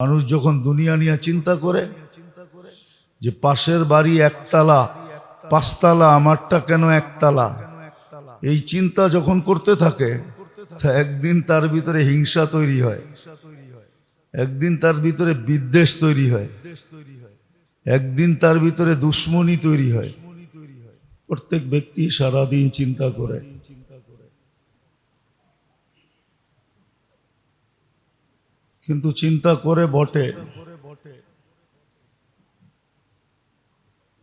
মানুষ যখন দুনিয়া নিয়ে চিন্তা করে যে পাশের বাড়ি একতলা, পাঁচতলা, আমারটা কেন একতলা? এই চিন্তা যখন করতে থাকে একদিন তার ভিতরে হিংসা তৈরি হয়, একদিন তার ভিতরে বিদ্বেষ তৈরি হয়, একদিন তার ভিতরে দুশ্মনী তৈরি হয়। প্রত্যেক ব্যক্তি সারাদিন চিন্তা করে। কিন্তু চিন্তা করে বটে।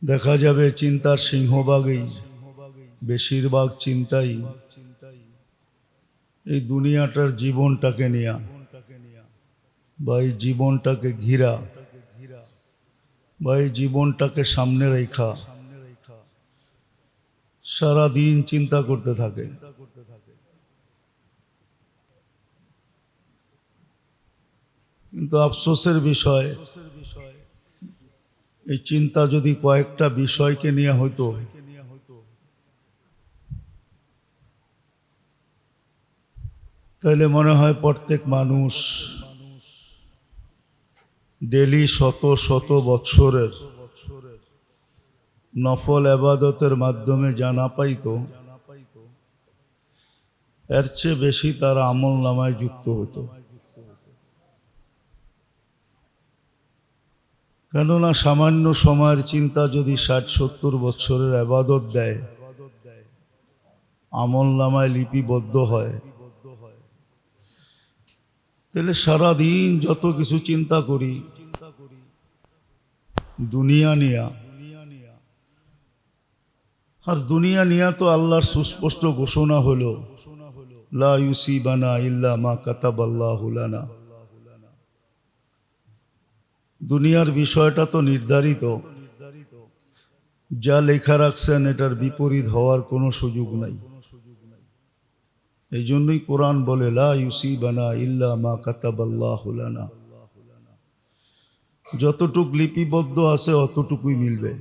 দেখা যাবে চিন্তার সিংহভাগেই, বেশিরভাগ চিন্তাই এই দুনিয়াটার জীবনটাকে নেয়া বা এই জীবনটাকে ঘিরা বা এই জীবনটাকে সামনে রেখা সারা দিন চিন্তা করতে থাকে। কিন্তু আফসোসের বিষয়, এই চিন্তা যদি কয়েকটা বিষয়কে নিয়ে হইতো, তাহলে মনে হয় প্রত্যেক মানুষ ডেলি শত শত বৎসরের নফল আবাদতের মাধ্যমে জানা পাইতো, এর চেয়ে বেশি তার আমল নামায় যুক্ত হতো কেননা সামান্য সময়ের চিন্তা যদি ষাট, সত্তর বছরের আবাদত দেয়, আমল নামায় লিপিবদ্ধ হয়। তাহলে সারাদিন যত কিছু চিন্তা করি, দুনিয়া নিয়া, আর দুনিয়া নিয়া তো আল্লাহর সুস্পষ্ট ঘোষণা হলো, লা ইউসি বানা ইল্লা মা কাতাবাল্লাহু লানা। দুনিয়ার বিষয়টা তো নির্ধারিত। যা লেখা রাখছেন এটার বিপরীত হওয়ার কোনো সুযোগ নাই। এই জন্যই কোরআন বলে, লা ইউসিবানা ইল্লা মা কাতাবাল্লাহ লানা। যতটুক লিপিবদ্ধ আছে অতটুকুই মিলবে।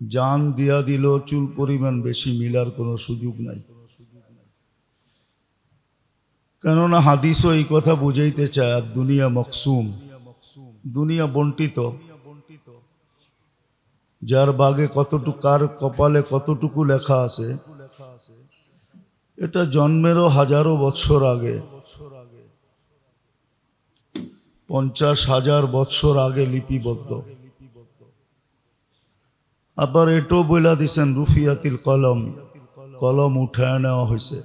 জান দিয়া দিল চুল পরিমাণ বেশি মিলার কোনো সুযোগ নাই। কেননা হাদিসও এই কথা বুঝাইতে চায়, আর দুনিয়া মকসুম। দুনিয়া বন্টিত, যার বাগে কতটুকু, কার কপালে কতটুকু লেখা আছে, এটা জন্মেরও হাজারো বছর আগে, পঞ্চাশ হাজার বছর আগে লিপিবদ্ধ। আবার এটাও বইলা দিছেন, রুফিয়াতিল কলম কলম উঠায় নেওয়া হয়েছে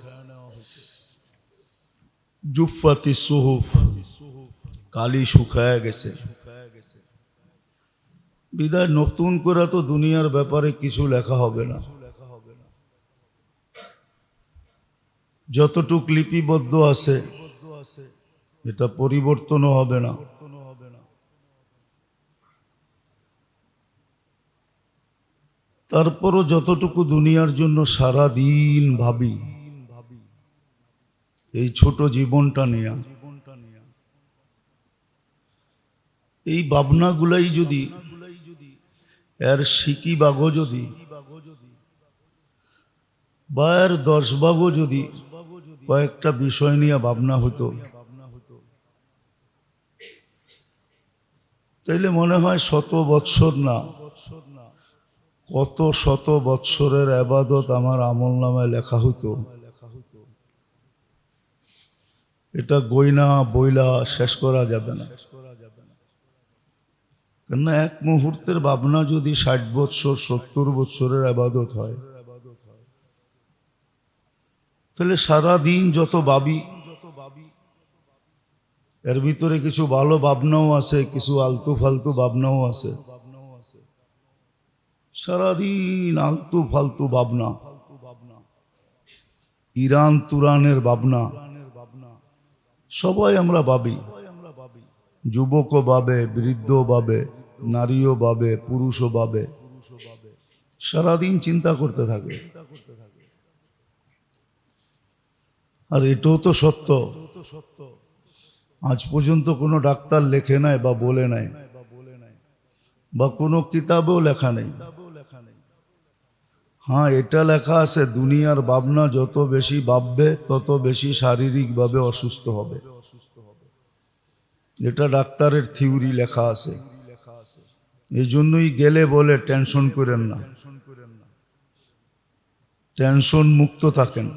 জুফাতি সুহুফ কালি শুকায় গেছে। বিদায় নতুন করে তো দুনিয়ার ব্যাপারে কিছু লেখা হবে না। যতটুক লিপিবদ্ধ আছে, এটা পরিবর্তনও হবে না। তারপরও যতটুকু দুনিয়ার জন্য সারা দিন ভাবি, এই ছোট জীবনটা নেয়া। এই ভাবনাগুলাই যদি, এর সিকি বাগও যদি, বা এর দশ বাগও যদি কয়েকটা বিষয় নিয়ে ভাবনা হতো, তাইলে মনে হয় শত বৎসর না, কত শত বৎসরের আবাদত আমার আমল নামায় লেখা হতো। এটা গইনা বইলা শেষ করা যাবে না। কেননা এক মুহূর্তের ভাবনা যদি ষাট বৎসর, সত্তর বৎসরের আবাদত হয়, তাহলে সারা দিন যত ভাবি, এর ভিতরে কিছু ভালো ভাবনাও আছে, কিছু আলতু ফালতু ভাবনাও আছে। সারাদিন আলতু ফালতু ভাবনা, ইরান তুরানের ভাবনা, সবাই আমরা ভাবি। যুবকও ভাবে বৃদ্ধ ভাবে। নারীও ভাবে, পুরুষও ভাবে। সারাদিন চিন্তা করতে থাকে। আর এটাও তো সত্য। আজ পর্যন্ত কোনো ডাক্তার লেখে নাই বা বলে নাই, বা কোনো কিতাবেও লেখা নেই। হ্যাঁ এটা লেখা আছে, দুনিয়ার ভাবনা যত বেশি ভাববে, তত বেশি শারীরিকভাবে অসুস্থ হবে। এটা ডাক্তারের থিওরি লেখা আছে। এই জন্যই গেলে বলে টেনশন করেন না। টেনশন মুক্ত থাকেন।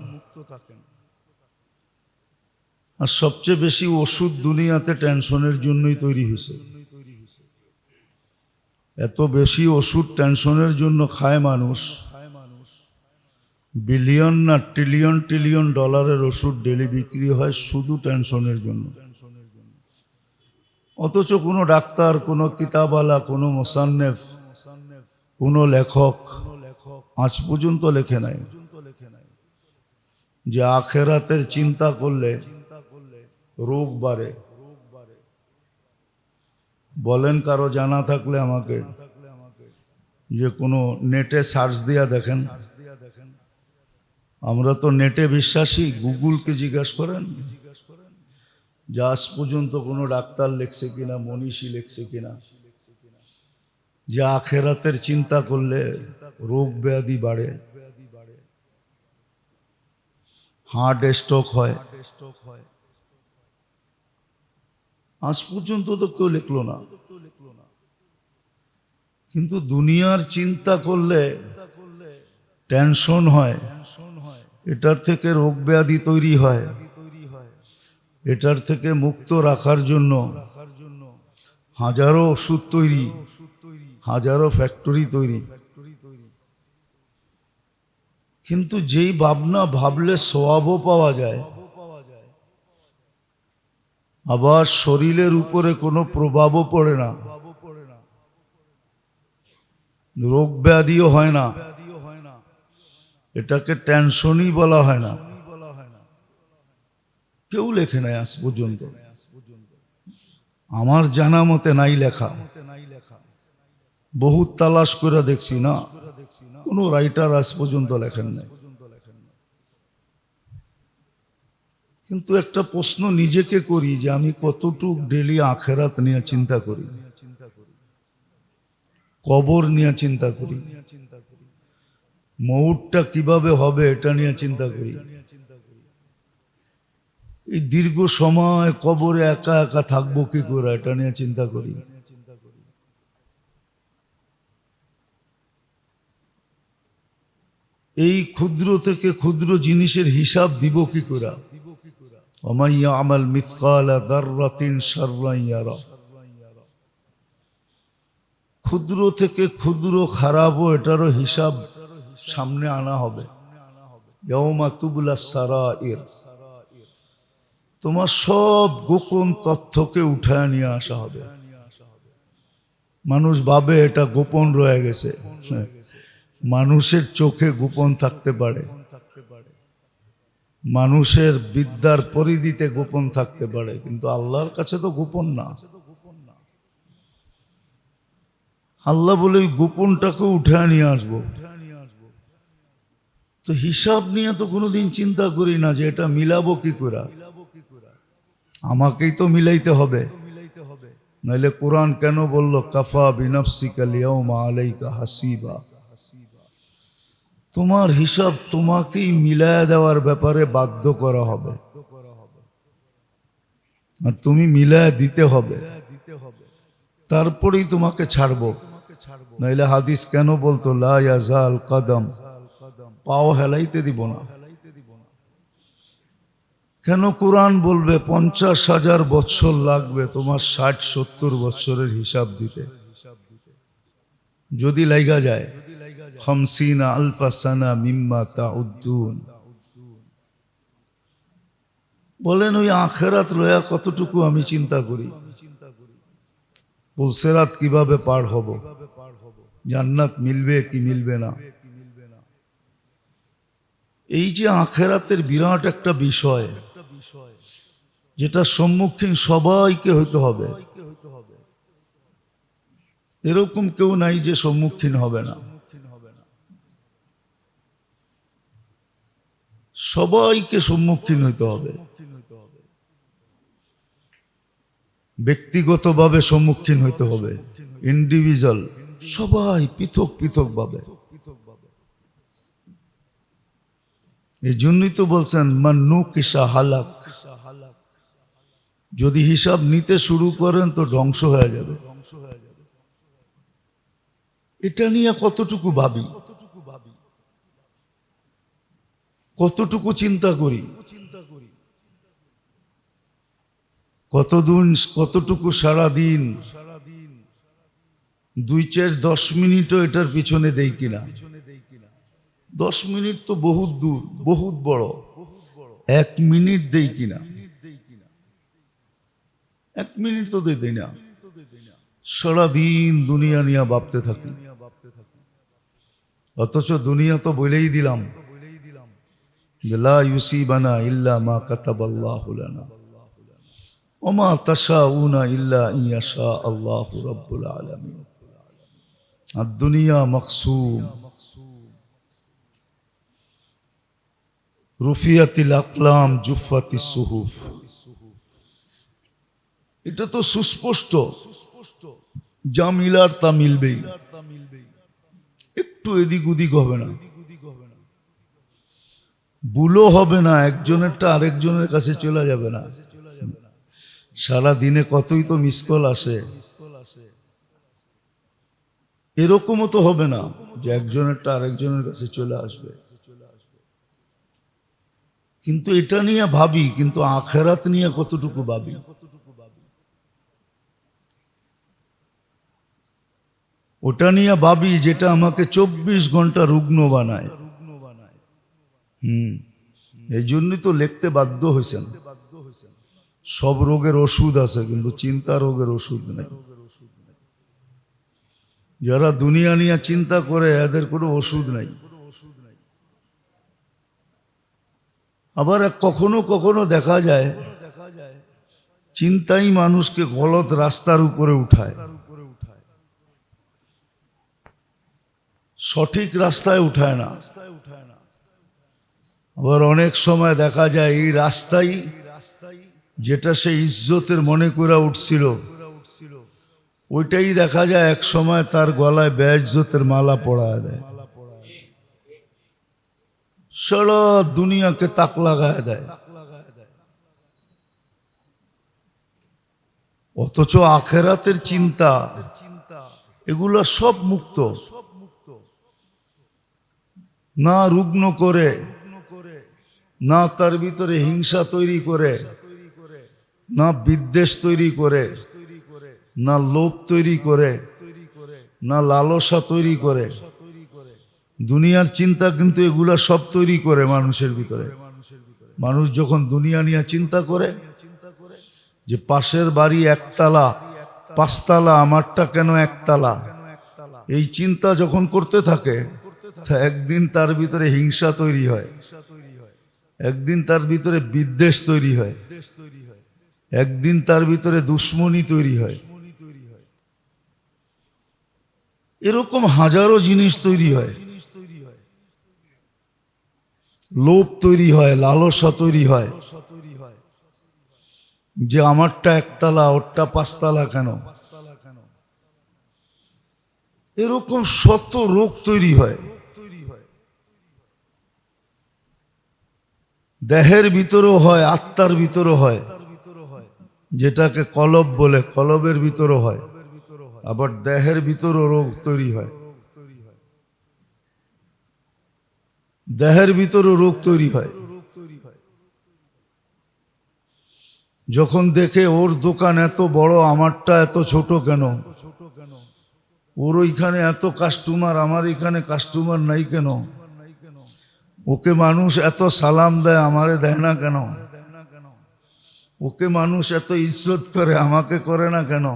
আর সবচেয়ে বেশি ওষুধ দুনিয়াতে টেনশনের জন্যই তৈরি হয়েছে। এত বেশি ওষুধ টেনশনের জন্য খায় মানুষ, বিলিয়ন না ট্রিলিয়ন ট্রিলিয়ন ডলারের ওষুধ ডেলি বিক্রি হয় শুধু টেনশনের জন্য। অথচ কোনো ডাক্তার, কোনো কিতাবালা কোনো মোসান্নেফ, কোনো লেখক আজ পর্যন্ত লেখে নাই। যে আখেরাতের চিন্তা করলে রোগ বাড়ে। বলেন কারও জানা থাকলে আমাকে, যে কোনো নেটে সার্চ দিয়া দেখেন। আমরা তো নেটে বিশ্বাসী, গুগলকে জিজ্ঞাসা করেন। যে আজ পর্যন্ত কোনো ডাক্তার লেখছে কিনা, মনীষী লেখছে কিনা। যে আখেরাতের চিন্তা করলে রোগ ব্যাধি বাড়ে। হার্ট স্ট্রোক হয়। আজ পর্যন্ত তো কেউ লিখলো না। কিন্তু দুনিয়ার চিন্তা করলে টেনশন হয়। এটার থেকে রোগ ব্যাধি তৈরি হয়। এটার থেকে মুক্ত রাখার জন্য হাজারো ওষুধ তৈরি, হাজারো ফ্যাক্টরি তৈরি। কিন্তু যেই ভাবনা ভাবলে সোয়াবও পাওয়া যায়। আবার শরীরের উপরে কোনো প্রভাবও পড়ে না। রোগ ব্যাধিও হয় না। এটাকে টেনশনই বলা হয় না। কেউ লেখে নাই আজ পর্যন্ত। আমার জানা মতে নাই লেখা। বহুত তালাশ করে দেখছি না। কোনো রাইটার আজ পর্যন্ত লেখেন নাই। কিন্তু একটা প্রশ্ন নিজেকে করি যে আমি কতটুক ডেলি আখেরাত নিয়ে চিন্তা করি। কবর নিয়ে চিন্তা করি। মৌটটা কীভাবে হবে এটা নিয়ে চিন্তা করি। এই দীর্ঘ সময় কবরে একা একা থাকব কি করে? এটা নিয়ে চিন্তা করি। এই ক্ষুদ্র থেকে ক্ষুদ্র জিনিসের হিসাব দিব কি করে? ওমাইয়া আমাল মিসকালা দাররাতিন ক্ষুদ্র থেকে ক্ষুদ্র খারাপও এটারও হিসাব সামনে আনা হবে। সারা এর তোমার সব গোপন তথ্যকে উঠায় নিয়ে আসা হবে। মানুষ ভাবে এটা গোপন রয়ে গেছে। মানুষের চোখে গোপন থাকতে পারে। মানুষের বিদ্যার পরিধিতে গোপন থাকতে পারে, কিন্তু আল্লাহর কাছে তো গোপন না। আল্লাহ বলে, ওই গোপনটাকে উঠে নিয়ে আসব। তো হিসাব নিয়ে তো কোনোদিন চিন্তা করি না যে এটা মিলাবো কি করে। আমাকেই তো মিলাইতে হবে। নাইলে কোরআন কেন বলল, কাফা বিনফসিকা লিয়াউমা আলাইকা হাসিবা তোমার হিসাব তোমাকেই মিলায় দেওয়ার ব্যাপারে বাধ্য করা হবে। আর তুমি মিলায় দিতে হবে। তারপরেই তোমাকে ছাড়বো। নাইলে হাদিস কেন বলতো, লা ইয়াজাল কদম পাও হেলাইতে দিব না। কেন কোরআন বলবে পঞ্চাশ হাজার বৎসর লাগবে তোমার ষাট, সত্তর বৎসরের হিসাব দিতে? যদি লাইগা যায়, খমসিনা আলফা সানা মিম্মা তা উদ্দুন বলেন ওই আখেরাত লয়া কতটুকু আমি চিন্তা করি? পুলসেরাত কীভাবে পার হব? জান্নাত মিলবে কি মিলবে না? এই যে আখেরাতের বিরাট একটা বিষয় যেটা সম্মুখীন সবাইকে হইতে হবে। এরকম কেউ নাই যে সম্মুখীন হবে না। সবাইকে সম্মুখীন হইতে হবে। ব্যক্তিগতভাবে সম্মুখীন হইতে হবে। ইন্ডিভিজুয়াল সবাই পৃথক পৃথক ভাবে এই জন্যই তো বলছেন মান্নু কিসা হালাক। যদি হিসাব নিতে শুরু করেন তো ধ্বংস হয়ে যাবে। এটা নিয়ে কতটুকু ভাবি? কতটুকু চিন্তা করি? কতদিন, কতটুকু সারা দিন দুই চার দশ মিনিটও এটার পিছনে দেই কিনা? দশ মিনিট তো বহুত দূর, বহুত বড়। এক মিনিট দেই কিনা? এক মিনিট তো দেই না। সারাদিন দুনিয়া নিয়ে ভাবতে থাকি। অথচ দুনিয়া তো বলেই দিলাম লা ইল্লা মা ইল্লা আর দুনিয়া রুফিয়াতিল আকলাম জুফাতি সুহুফ। এটা তো সুস্পষ্ট। যা মিলার তা মিলবেই। একটু এদিক ওদিক হবে না। ভুলও হবে না, একজনেরটা আরেকজনের কাছে চলে যাবে না। সারা দিনে কতই তো মিস কল আসে। এরকমও তো হবে না যে একজনেরটা আরেকজনের কাছে চলে আসবে। কিন্তু এটা নিয়ে ভাবি, কিন্তু আখেরাত নিয়ে কতটুকু ভাবি? ওটা নিয়ে ভাবি যেটা আমাকে চব্বিশ ঘণ্টা রুগ্ন বানায়। হুম, এই জন্যই তো লিখতে বাধ্য হয়েছেন। সব রোগের ওষুধ আছে, কিন্তু চিন্তা রোগের ওষুধ নেই। যারা দুনিয়া নিয়ে চিন্তা করে, এদের কোনো ওষুধ নাই। আবার কখনো কখনো দেখা যায়, চিন্তাই মানুষকে গলত রাস্তার উপরে উঠায়। সঠিক রাস্তায় উঠায় না। আবার অনেক সময় দেখা যায় এই রাস্তাই যেটা সে ইজ্জতের মনে করে উঠছিল, ওইটাই দেখা যায় এক সময় তার গলায় বেজ্জতের মালা পড়ায় দেয়। সারা দুনিয়াকে তাক লাগায় দেয়। অথচ আখেরাতের চিন্তা, এগুলো সব মুক্ত। না রুগ্ন করে, না তার ভিতরে হিংসা তৈরি করে, না বিদ্বেষ তৈরি করে, না লোভ তৈরি করে, না লালসা তৈরি করে। দুনিয়ার চিন্তা কিন্তু এগুলা সব তৈরি করে মানুষের ভিতরে। মানুষ যখন দুনিয়া নিয়ে চিন্তা করে যে পাশের বাড়ি একতলা, পাঁচতলা, আমারটা কেন একতলা? এই চিন্তা যখন করতে থাকে তা একদিন তার ভিতরে হিংসা তৈরি হয়। একদিন তার ভিতরে বিদ্বেষ তৈরি হয়। একদিন তার ভিতরে দুশ্মনী তৈরি হয়। এরকম হাজারো জিনিস তৈরি হয়। লোভ তৈরি হয়, লালসা তৈরি হয়। যে আমারটা একতলা, ওরটা পাঁচতলা কেন? এরকম শত রোগ তৈরি হয়। দেহের ভিতরেও হয়, আত্মার ভিতরও হয়। যেটাকে কলব বলে, কলবের ভিতরও হয়। আবার দেহের ভিতরও রোগ তৈরি হয়। দেহের ভিতরও রোগ তৈরি হয়। যখন দেখে, ওর দোকান এত বড়, আমারটা এত ছোট কেন? ওর ওইখানে এত কাস্টমার আমার এখানে কাস্টমার নাই কেন? ওকে মানুষ এত সালাম দেয়, আমারে দেয় না কেন? ওকে মানুষ এত ইজ্জত করে, আমাকে করে না কেন?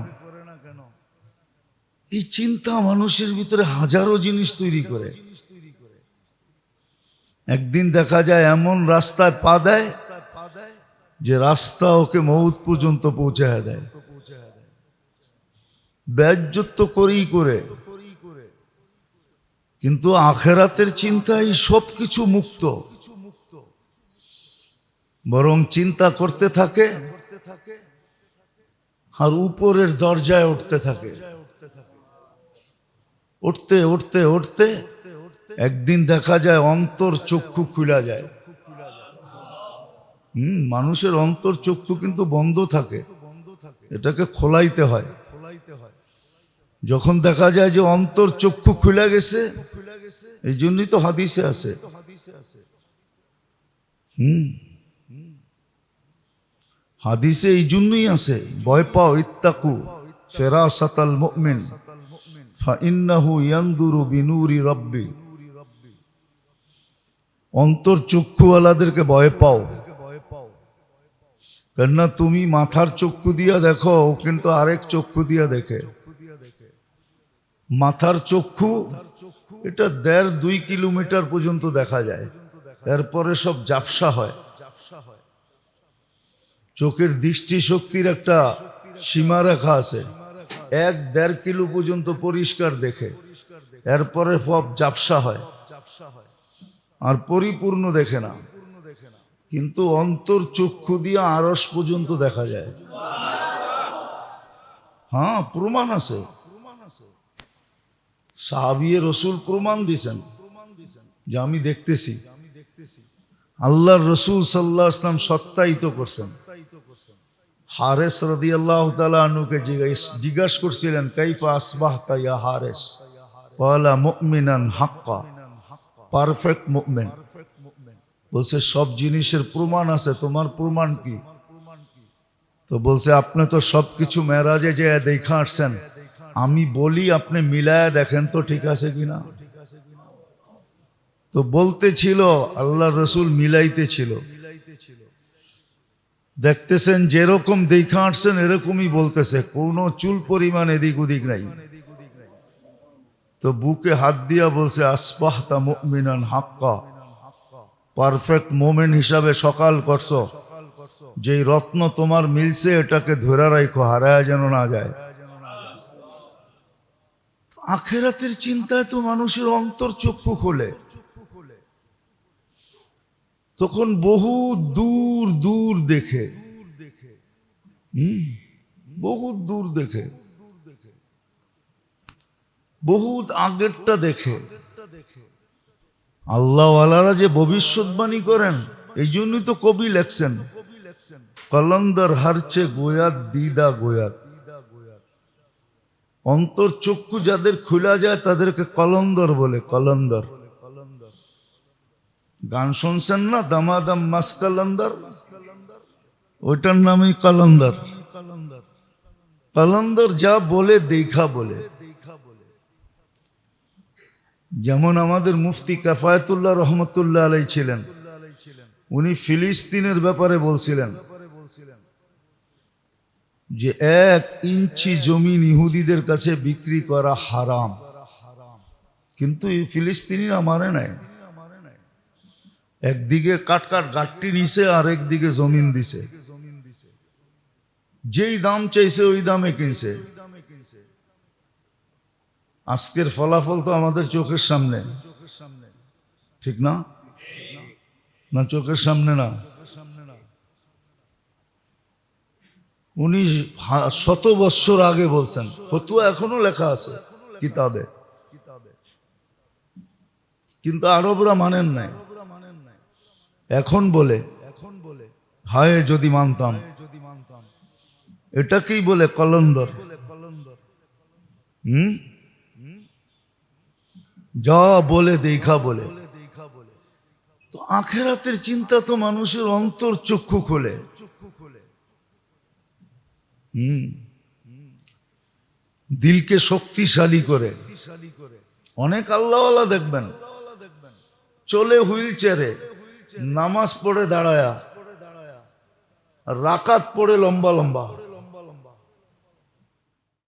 এই চিন্তা মানুষের ভিতরে হাজারো জিনিস তৈরি করে। একদিন দেখা যায় এমন রাস্তায় পা দেয়, যে রাস্তা ওকে মৌত পর্যন্ত পৌঁছায় দেয়। ব্যাজ্যত তো করেই করে। কিন্তু আখেরাতের চিন্তায় সব কিছু মুক্ত। বরং চিন্তা করতে থাকে আর উপরের দরজায় উঠতে থাকে। উঠতে উঠতে উঠতে একদিন দেখা যায় অন্তর চক্ষু খুলা যায়। হুম, মানুষের অন্তর চক্ষু কিন্তু বন্ধ থাকে। এটাকে খোলাইতে হয়। যখন দেখা যায় যে অন্তর চক্ষু খুলে গেছে, এই জন্যই তো হাদিসে আছে। হুম। হাদিসে এই জন্যই আছে, ভয় পাও ইত্তাকু ফেরাসাতাল মুমিন, ফাইন্নাহু ইয়ানদুরু বিনুরি রব্বি। অন্তর ভয় পাও। কেননা তুমি মাথার চক্ষু দিয়া দেখো কিন্তু আরেক চক্ষু দিয়া দেখে। মাথার চক্ষু, এটা দেড় দুই কিলোমিটার পর্যন্ত দেখা যায়। এরপরে সব জাপসা হয়। চোখের দৃষ্টি শক্তির একটা সীমারেখা আছে। এক দেড় কিলো পর্যন্ত পরিষ্কার দেখে। এরপরে সব জাপসা হয়। আর পরিপূর্ণ দেখে না। কিন্তু অন্তর চক্ষু দিয়ে আরস পর্যন্ত দেখা যায়। হ্যাঁ প্রমাণ আছে। সাহাবিয়ে রসুল প্রমাণ দিছেন যে আমি দেখতেছি। আল্লাহর রসুল সাল্লাহ আসলাম সত্যায়িত করছেন। হারেস রদি আল্লাহ আনুকে জিজ্ঞাস করছিলেন, কাইফা আসবাহ তাইয়া হারেস? পয়লা মুমিনান হাক্কা। পারফেক্ট মুভমেন্ট বলছে, সব জিনিসের প্রমাণ আছে, তোমার প্রমাণ কি? তো বলছে, আপনি তো সবকিছু মেরাজে যে দেখা আসছেন। আমি বলি, আপনি মিলায় দেখেন তো ঠিক আছে কিনা? তো বলতে ছিল আল্লাহ রসুল মিলাইতে ছিল। দেখতেছেন, যেরকম দেখা আসছেন এরকমই বলতেছে। কোনো চুল পরিমাণ এদিক ওদিক নাই। তো বুকে হাত দিয়া বলছে, আসবাহতা মুমিনান হাক্কা। পারফেক্ট মোমেন্ট হিসাবে সকাল করছ। যেই রত্ন তোমার মিলছে, এটাকে ধরে রাখো, হারায় যেন না যায়। আখেরাতের চিন্তায় তো মানুষের অন্তর চক্ষু খোলে। তখন বহু দূর দূর দেখে। বহুত দূর দেখে। বহুত আগেরটা দেখে। আল্লাহওয়ালারা যে ভবিষ্যৎবাণী করেন, এই জন্যই তো কবি লেখছেন, কলন্দর হারছে গোয়াত, দিদা গোয়াত। অন্তর চক্ষু যাদের খোলা যায় তাদেরকে কলন্দর বলে, কলন্দর। গান শুনছেন না? দামাদাম মাস কলন্দর? ওইটার নামই কলন্দর। কলন্দর যা বলে, দেখা বলে। যেমন আমাদের মুফতি কাফায়তুল্লাহ রহমতুল্লাহ আলাই ছিলেন। উনি ফিলিস্তিনের ব্যাপারে বলছিলেন। যে এক ইঞ্চি জমিন ইহুদিদের কাছে বিক্রি করা হারাম। কিন্তু ফিলিস্তিনিরা মারে নাই। একদিকে কাট কাট গাঠটি নিছে আর একদিকে জমিন দিছে। যেই দাম চাইছে, ওই দামে কিনছে। আজকের ফলাফল তো আমাদের চোখের সামনে। ঠিক না? না চোখের সামনে না। উনি শত বৎসর আগে বলছেন। ফতুয়া এখনও লেখা আছে কিতাবে। কিন্তু আরবরা মানেন নাই। এখন বলে এখন বলে, হায় যদি মানতাম। এটাকেই বলে কলন্দর। হুম? যা বলে দেখা বলে। তো আখেরাতের চিন্তা তো মানুষের অন্তর চক্ষু খোলে। দিলকে শক্তিশালী করে। অনেক আল্লাহওয়ালা দেখবেন। চলে হুইল চেয়ারে, নামাজ পড়ে দাঁড়ায়া, রাকাত পড়ে লম্বা লম্বা।